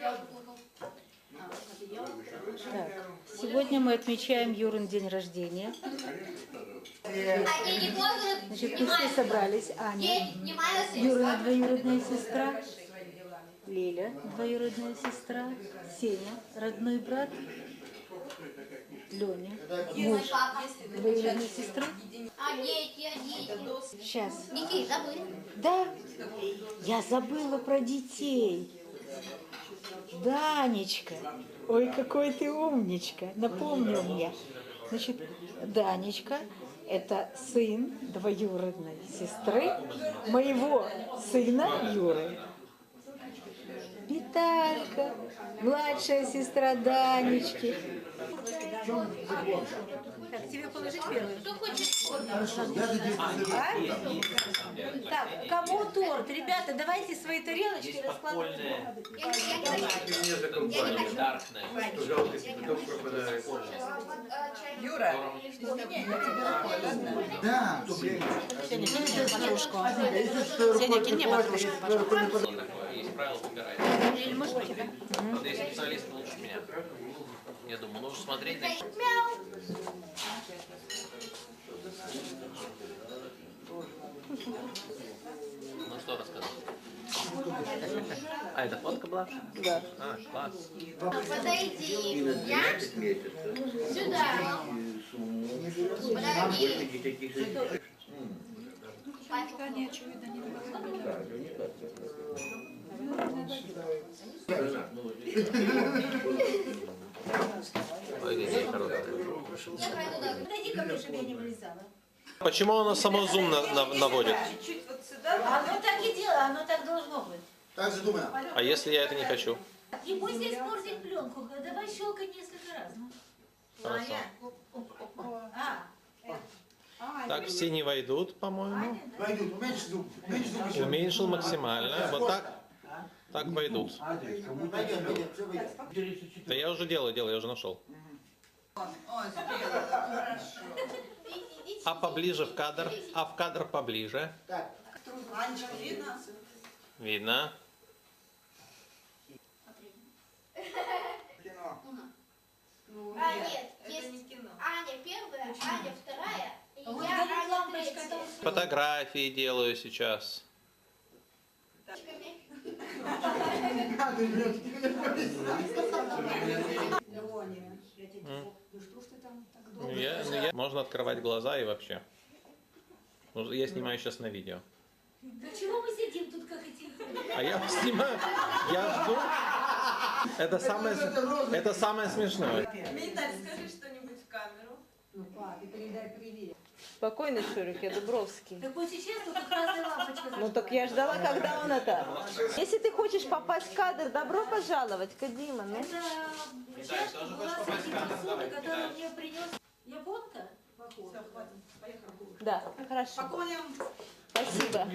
Так, сегодня мы отмечаем Юрин день рождения. Значит, мы все собрались. Аня, Юрина двоюродная сестра, Лиля двоюродная сестра, Сеня родной брат, Леня муж папа. двоюродной сестры. А дети, а дети. Сейчас. Никит, забыли? Да, я забыла про детей. Данечка, ой, какой ты умничка, напомнил мне. Значит, Данечка – это сын двоюродной сестры моего сына Юры. Виталька, младшая сестра Данечки. Тебе положить первую? Кто хочет? Так, кому торт? Ребята, давайте свои тарелочки раскладывать. Пропадает. Юра, Да, блин. Сеня, кинь мне подружку. Сеня, кинь мне подружку, такое, есть правила выбирать. Или может быть, да? Вот есть специалисты лучше меня. Я думаю, нужно смотреть на Ну что рассказать? А, это фотка была? Да. А, класс. Подойди. Я сюда. Подойди. Ой, какие хорошие. Я пройду туда. Подойди ко мне, чтобы я не вылезала. Почему оно само зум на- на- наводит? Оно так и дело, оно так должно быть. Так задумано. А если я это не хочу? И пусть здесь портит пленку. Давай щелкай несколько раз. ну. Хорошо. А, Так все не войдут, по-моему. Пойдут, уменьши звук. Уменьши звук еще. Уменьшил максимально. Вот так. Так войдут. Да я уже делаю, делаю, я уже нашел. А поближе в кадр. А в кадр поближе. Так, Видно. кино. А, нет, есть Аня первая, Аня вторая, и я Аня третья. Фотографии делаю сейчас. Надо, Ну, я- ну, я- Можно открывать глаза и вообще. Ну, Я снимаю сейчас на видео. Да чего мы сидим тут, как эти... А я снимаю. Я жду. Это самое, это самое смешное. Виталь, скажи что-нибудь в камеру. Спокойно, Шурик, я Дубровский. Так вот сейчас тут красная лампочка. Ну так я ждала, когда он это. Если ты хочешь попасть в кадр, добро пожаловать, Кадима. Ну. Это чашка была с этим посудой, которую мне принес японка. Да, хорошо. Спасибо.